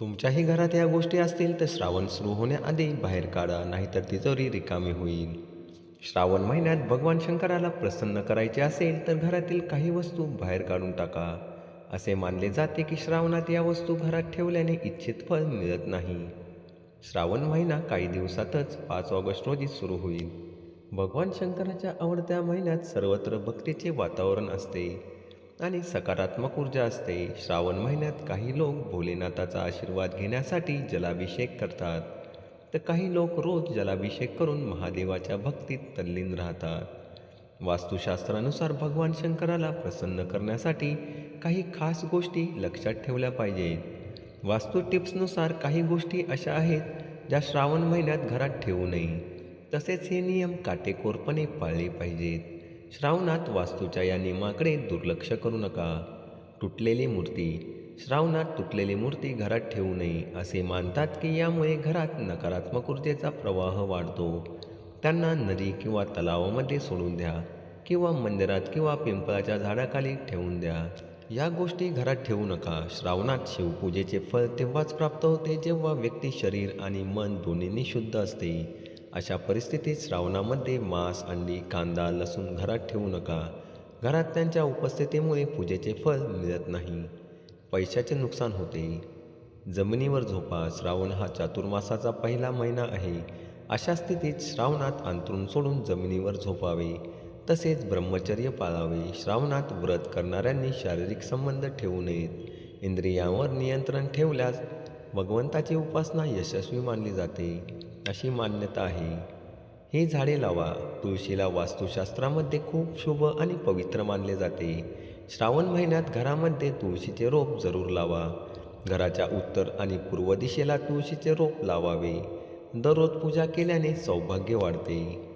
तुमच्याही घरात या गोष्टी असतील तर श्रावण सुरू होण्याआधी बाहेर काढा नाहीतर तिजोरी रिकामी होईल. श्रावण महिन्यात भगवान शंकराला प्रसन्न करायचे असेल तर घरातील काही वस्तू बाहेर काढून टाका. असे मानले जाते की श्रावणात या वस्तू घरात ठेवल्याने इच्छित फळ मिळत नाही. श्रावण महिना काही दिवसातच पाच ऑगस्ट रोजी सुरू होईल. भगवान शंकराच्या आवडत्या महिन्यात सर्वत्र भक्तीचे वातावरण असते. आणि सकारात्मक ऊर्जा असते. श्रावण महिन्यात काही लोक भोलेनाथाचा आशीर्वाद घेण्यासाठी जलाभिषेक करतात. तर काही लोक रोज जलाभिषेक करून महादेवाच्या भक्तीत तल्लीन राहतात. वास्तुशास्त्रानुसार भगवान शंकराला प्रसन्न करण्यासाठी काही खास गोष्टी लक्षात ठेवल्या पाहिजेत. वास्तू टिप्सनुसार काही गोष्टी अशा आहेत ज्या श्रावण महिन्यात घरात ठेवू नये. तसेच हे नियम काटेकोरपणे पाळले पाहिजेत. श्रावणात वास्तूच्या या नियमाकडे दुर्लक्ष करू नका. तुटलेली मूर्ती श्रावणात तुटलेली मूर्ती घरात ठेवू नये असे मानतात की यामुळे घरात नकारात्मक ऊर्जेचा प्रवाह वाढतो. त्यांना नदी किंवा तलावामध्ये सोडून द्या किंवा मंदिरात किंवा पिंपळाच्या झाडाखाली ठेवून द्या. या गोष्टी घरात ठेवू नका. श्रावणात शिवपूजेचे फळ तेव्हाच प्राप्त होते जेव्हा व्यक्ती शरीर आणि मन दोन्हींनी शुद्ध असते. अशा परिस्थितीत श्रावणामध्ये मांस अंडी कांदा लसूण घरात ठेवू नका. घरात त्यांच्या उपस्थितीमुळे पूजेचे फळ मिळत नाही. पैशाचे नुकसान होते. जमिनीवर झोपा श्रावण हा चातुर्मासाचा पहिला महिना आहे. अशा स्थितीत श्रावणात अंतरून सोडून जमिनीवर झोपावे. तसेच ब्रह्मचर्य पाळावे. श्रावणात व्रत करणाऱ्यांनी शारीरिक संबंध ठेवू नयेत. इंद्रियांवर नियंत्रण ठेवल्यास भगवंताची उपासना यशस्वी मानली जाते. अशी मान्यता आहे. ही झाडे लावा. तुळशीला वास्तुशास्त्रामध्ये खूप शुभ आणि पवित्र मानले जाते. श्रावण महिन्यात घरामध्ये तुळशीचे रोप जरूर लावा. घराच्या उत्तर आणि पूर्व दिशेला तुळशीचे रोप लावावे. दररोज पूजा केल्याने सौभाग्य वाढते.